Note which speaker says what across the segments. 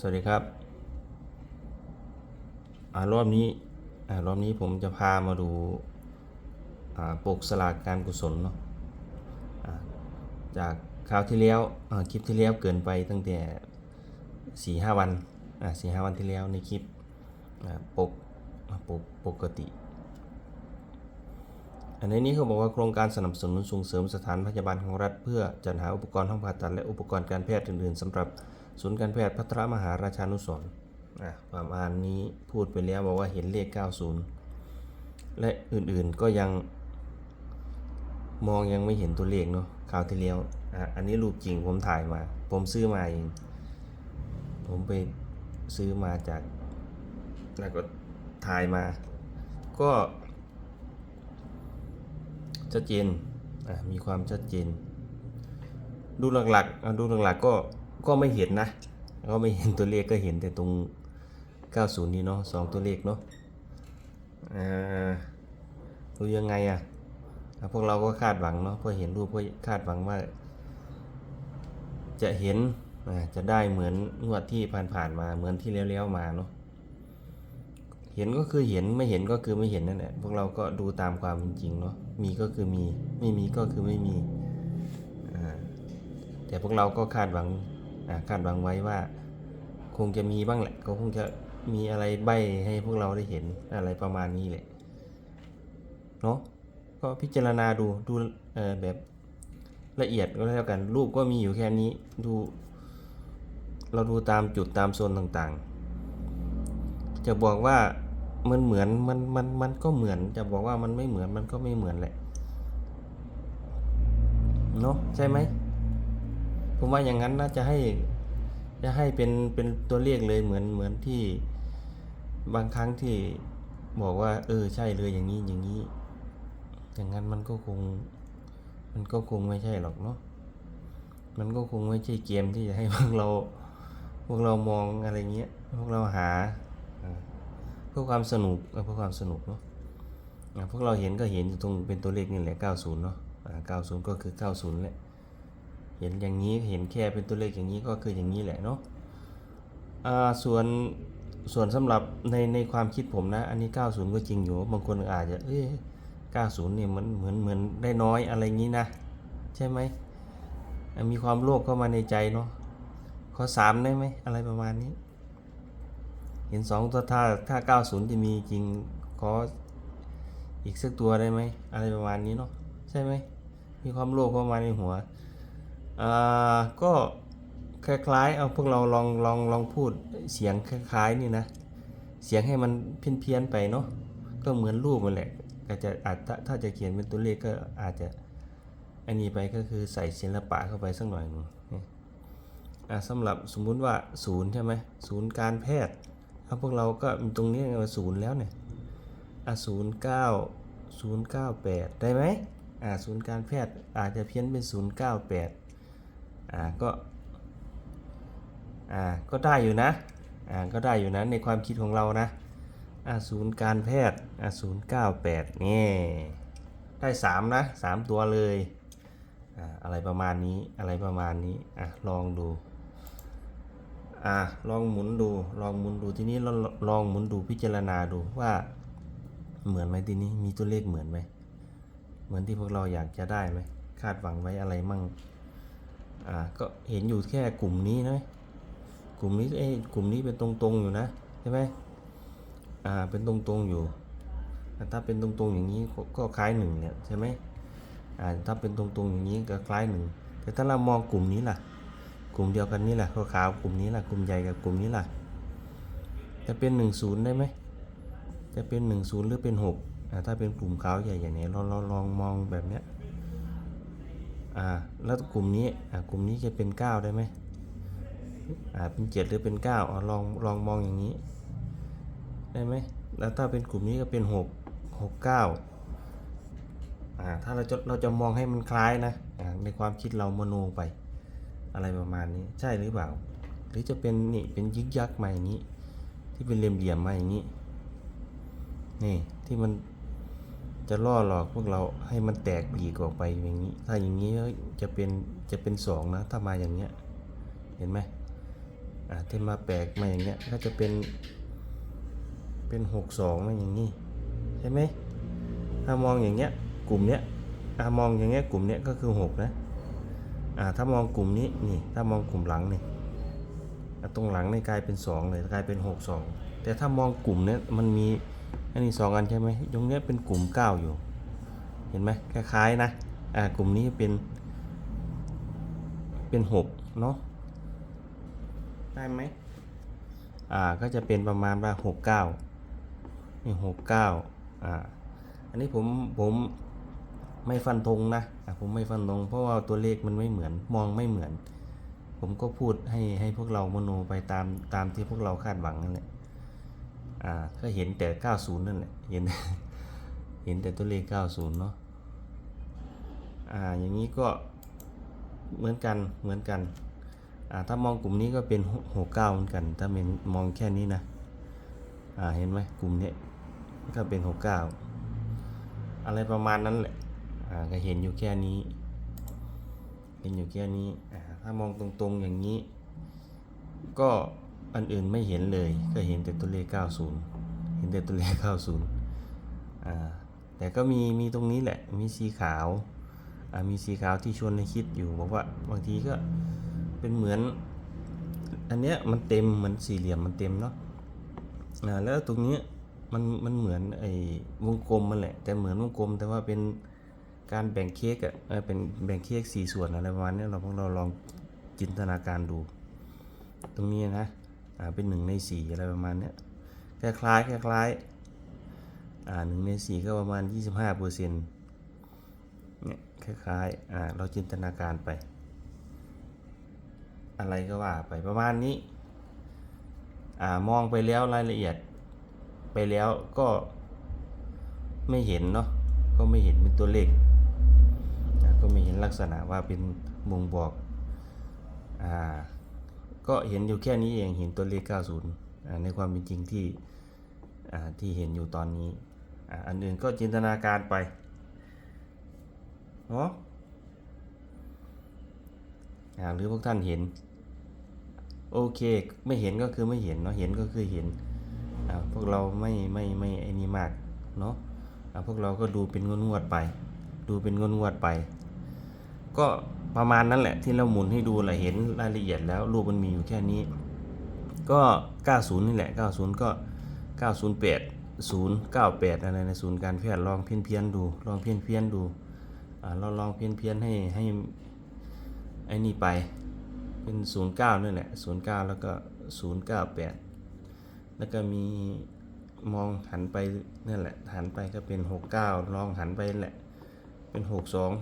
Speaker 1: สวัสดีครับอ่ารอบนี้อ่ารอบนี้ผมจะพามาดูอ่าปกสลากการกุศลเนาะจากคราวที่แล้วอ่าคลิปที่แล้วเกินไปตั้งแต่สี่ห้าวันอ่าสี่ห้าวันที่แล้วในคลิปอ่าปกอ่าปกปกติ อันนี้เขาบอกว่าโครงการสนับสนุนส่งเสริมสถานพยาบาลของรัฐ เพื่อจัดหาอุปกรณ์ห้องผ่าตัดและอุปกรณ์การแพทย์อื่น ๆสำหรับ ศูนย์การแพทย์พัทรมหาราชานุสรณ์อะประมาณนี้พูดไปแล้วบอกว่าเห็นเลข 90 และอื่นๆก็ยังมองยังไม่เห็นตัวเลขเนาะคราวที่แล้วอะอันนี้รูปจริงผมถ่ายมา ผมซื้อมาเอง ผมไปซื้อมาจาก แล้วก็ถ่ายมา ก็ชัดเจนมีความชัดเจน ดูหลักๆดูหลักๆก็ ก็ไม่เห็นนะ ก็ไม่เห็นตัวเลขก็เห็นแต่ตรง 90 นี่เนาะสองตัวเลขเนาะอ่าดูยังไงอะ่ะพวกเราก็คาดหวังเนาะพอเห็นรูปก็คาดหวังว่า จะเห็นอ่าจะได้เหมือนงวดที่ผ่านๆมาเหมือนที่แล้วๆมาเนาะเห็นก็คือเห็นไม่เห็นก็คือไม่เห็นนั่นแหละพวกเราก็ดูตามความเป็นจริงเนาะมีก็คือมี ไม่มีก็คือไม่มีอ่าแต่พวกเราก็คาดหวัง คาดหวังไว้ว่า คงจะมีบ้างแหละก็คงจะมีอะไรใบให้พวกเราได้เห็นอะไรประมาณนี้แหละเนาะก็พิจารณาดูดูแบบละเอียดก็แล้วกันรูปก็มีอยู่แค่นี้ดู เราดูตามจุดตามโซนต่างๆ จะบอกว่ามันเหมือนมันมันมันก็เหมือน จะบอกว่ามันไม่เหมือนมันก็ไม่เหมือนแหละเนาะใช่ไหม ผมว่าอย่างนั้นน่าจะให้จะให้เป็นเป็นตัวเลขเลยเหมือนเหมือนที่บางครั้งที่บอกว่า เออใช่เลยอย่างนี้อย่างนี้ อย่างนั้นมันก็คง มันก็คงไม่ใช่หรอกเนาะมันก็คงไม่ใช่เกมที่จะให้พวกเรา พวกเรามองอะไรเงี้ยพวกเราหาเพื่อความสนุกเพื่อความสนุกเนาะพวกเราเห็นก็เห็นอยู่ตรงเป็นตัวเลขนี่แหละ 90 เนาะ90 ก็คือ 90แหละ เห็นอย่างนี้เห็นแค่เป็นตัวเลขอย่างนี้ก็คืออย่างนี้แหละเนาะส่วนส่วนสำหรับในในความคิดผมนะ อันนี้ 90 ก็จริงอยู่ บางคนอาจจะเอ้ย90เนี่ยมันเหมือนเหมือนได้น้อยอะไรงี้นะ ใช่ไหม มีความโลภเข้ามาในใจเนาะขอสามได้ไหมอะไรประมาณนี้ เห็นสองตัวถ้าถ้าเก้าศูนย์จะมีจริงขออีกสักตัวได้ไหมอะไรประมาณนี้เนาะใช่ไหมมีความโลภเข้ามาในหัว อ่าก็คล้ายๆ เอาพวกเราลองลองลองพูดเสียงคล้ายๆนี่นะ เสียงให้มันเพี้ยนเพียนๆไปเนาะ ก็เหมือนรูปมันแหละก็จะอาจถ้าถ้าจะเขียนเป็นตัวเลขก็อาจจะอันนี้ไปก็คือใส่ศิลปะเข้าไปสักหน่อยหนึงอ่าสำหรับสมมุติว่าศูนย์ใช่ไหมศูนย์การแพทย์ถ้าพวกเราก็มีตรงนี้ว่าศูนย์แล้วเนี่ยอ่าศูนย์เก้าศูนย์เก้าแปดได้ไหมอ่าศูนย์การแพทย์อาจจะเพี้ยนเป็นศูนย์เก้าแปด อ่าก็อ่าก็ได้อยู่นะอ่าก็ได้อยู่นะในความคิดของเรานะอ่าศูนย์การแพทย์อ่าศูนย์เก้าแปดนี่ได้สามนะสามตัวเลยอ่าอะไรประมาณนี้อะไรประมาณนี้อะลองดูอะลองหมุนดูลองหมุนดูทีนี้เราลองหมุนดูพิจารณาดูว่าเหมือนไหมทีนี้มีตัวเลขเหมือนไหมเหมือนที่พวกเราอยากจะได้ไหมคาดหวังไว้อะไรมั่ง อ่าก็เห็นอยู่แค่กลุ่มนี้นะกลุ่มนี้เอ้กลุ่มนี้เป็นตรงๆอยู่นะใช่ไหมอ่าเป็นตรงๆอยู่แต่ถ้าเป็นตรงๆอย่างนี้ก็คล้ายหนึ่งเนี่ยใช่ไหมอ่าถ้าเป็นตรงๆอย่างนี้ก็คล้ายหนึ่งแต่ถ้าเรามองกลุ่มนี้ล่ะ กลุ่มเดียวกันนี่แหละขาวๆกลุ่มนี้ล่ะกลุ่มใหญ่กับกลุ่มนี้ล่ะ จะเป็นหนึ่งศูนย์ได้ไหมจะเป็นหนึ่งศูนย์หรือเป็นหกอ่าถ้าเป็นกลุ่มขาวใหญ่อย่างนี้เราเราลองมองแบบเนี้ย อ่าแล้วกลุ่มนี้อ่ากลุ่มนี้จะเป็นเก้าได้ไหมอ่าเป็นเจ็ดหรือเป็นเก้าอ่าลองลองมองอย่างนี้ ได้ไหมแล้วถ้าเป็นกลุ่มนี้ก็เป็นหกหกเก้าอ่าถ้าเราจะเราจะมองให้มันคล้ายนะอ่าในความคิดเรามโนไป อะไรประมาณนี้ใช่หรือเปล่า หรือจะเป็นนี่เป็นยึกยักษ์มาอย่างนี้ ที่เป็นเหลี่ยมๆมาอย่างนี้นี่ที่มัน จะล่อหลอกพวกเราให้มันแตกปีกออกไปอย่างนี้ ถ้าอย่างนี้จะเป็นจะเป็นสองนะถ้ามาอย่างเนี้ยเห็นไหมอ่าที่มาแปลกมาอย่างเงี้ยก็จะเป็นเป็นหกสองมาอย่างนี้ใช่ไหมถ้ามองอย่างเงี้ยกลุ่มเนี้ยอ่ามองอย่างเงี้ยกลุ่มเนี้ยก็คือหกนะอ่าถ้ามองกลุ่มนี้นี่ถ้ามองกลุ่มหลังนี่อะตรงหลังนี่กลายเป็นสองเลยกลายเป็นหกสองแต่ถ้ามองกลุ่มเนี้ยมันมี อันนี้สองอันใช่ไหมตรงนี้เป็นกลุ่มเก้าอยู่ เห็นไหมคล้ายๆนะอ่ากลุ่มนี้เป็นเป็นหกเนาะได้ไหมอ่าก็จะเป็นประมาณว่าหกเก้านี่หกเก้าอ่าอันนี้ผมผมไม่ฟันธงนะอะผมไม่ฟันธงเพราะว่าตัวเลขมันไม่เหมือนมองไม่เหมือน ผมก็พูดให้ให้พวกเรามโนไปตามตามที่พวกเราคาดหวังนั่นแหละ อ่าก็เห็นแต่ 90 นั่นแหละเห็นเห็นแต่ตัวเลข 90 เนาะอ่าอย่างนี้ก็เหมือนกันเหมือนกันอ่าถ้ามองกลุ่มนี้ก็เป็นหกเก้าเหมือนกัน ถ้าเป็นมองแค่นี้นะอ่าเห็นไหมกลุ่มนี้ก็เป็นหกเก้าอะไรประมาณนั้นแหละอ่าก็เห็นอยู่แค่นี้เห็นอยู่แค่นี้อ่าถ้ามองตรงๆอย่างนี้ ก็ อันอื่นไม่เห็นเลยก็เห็นแต่ตัวเลข 90 เห็นแต่ตัวเลข 90อ่าแต่ก็มีมีตรงนี้แหละมีสีขาวอ่ามีสีขาวที่ชวนให้คิดอยู่บอกว่าบางทีก็เป็นเหมือน อันเนี้ยมันเต็มเหมือนสี่เหลี่ยมมันเต็มเนาะอ่าแล้วตรงนี้มันมันเหมือนไอ้วงกลมมันแหละ แต่เหมือนวงกลมแต่ว่าเป็นการแบ่งเค้กอะเป็นแบ่งเค้กสี่ส่วนอะไรประมาณนี้เราพวกเราลองจินตนาการดู ตรงนี้นะ เป็นหนึ่งในสี่อะไรประมาณเนี้ยคล้ายคล้ายคล้ายอ่าหนึ่งในสี่ก็ประมาณยี่สิบห้าเปอร์เซ็นต์เนี่ยคล้ายๆอ่าเราจินตนาการไป อะไรก็ว่าไปประมาณนี้อ่ามองไปแล้วรายละเอียดไปแล้วก็ไม่เห็นเนาะก็ไม่เห็นเป็นตัวเลขก็ไม่เห็นลักษณะว่าเป็นบ่งบอกอ่า ก็เห็นอยู่แค่นี้เองเห็นตัวเลข 90 ในความเป็นจริงที่ที่เห็นอยู่ตอนนี้อันอื่นก็จินตนาการไปเนาะหรือพวกท่านเห็น โอเคไม่เห็นก็คือไม่เห็นเนาะเห็นก็คือเห็นพวกเราไม่ไม่ไม่ไอ้นี่มากเนาะพวกเราก็ดูเป็นงวดงวดๆไป ดูเป็นงวดงวดๆไป ก็ ประมาณนั้นแหละที่เราหมุนให้ดูแหละเห็นรายละเอียดแล้วรูปมันมีอยู่แค่นี้ ก็ 90 นี่แหละ 90 ก็ 908 098 อะไรในศูนย์การแพทย์ลองเพี้ยนเพียนๆดู ลองเพี้ยนเพียนๆดูเราลองเพี้ยนเพียนๆให้ให้ไอ้นี่ไปเป็น 09นั่นแหละ09 แล้วก็ 098 แล้วก็มีมองหันไปนั่นแหละหันไปก็เป็น 69 ลองหันไปแหละ เป็น 62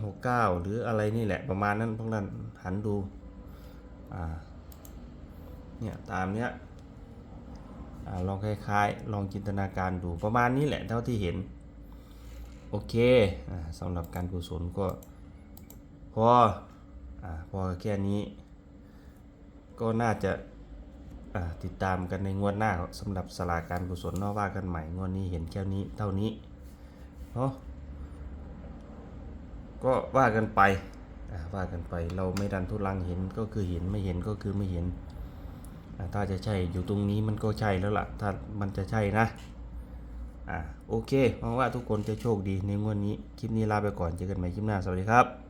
Speaker 1: 69 หรืออะไรนี่แหละประมาณนั้นพวกนั้นหันดูอ่าเนี่ยตามเนี้ยอลองคล้ายๆ ลองจินตนาการดูประมาณนี้แหละเท่าที่เห็น โอเคอสำหรับการกุศลก็พออพอแค่นี้ ก็น่าจะติดตามกันในงวดหน้าสำหรับสลากการกุศลนอกว่ากันใหม่ งวดนี้เห็นแค่นี้เท่านี้เนาะ ก็ว่ากันไปว่ากันไปเราไม่ดันทุลังเห็นก็คือเห็นไม่เห็นก็คือไม่เห็น ถ้าจะใช่อยู่ตรงนี้มันก็ใช่แล้วล่ะ ถ้ามันจะใช่นะอ่าโอเคหวังว่าทุกคนจะโชคดีในงวดนี้ คลิปนี้ลาไปก่อนเจอกันใหม่คลิปหน้า สวัสดีครับ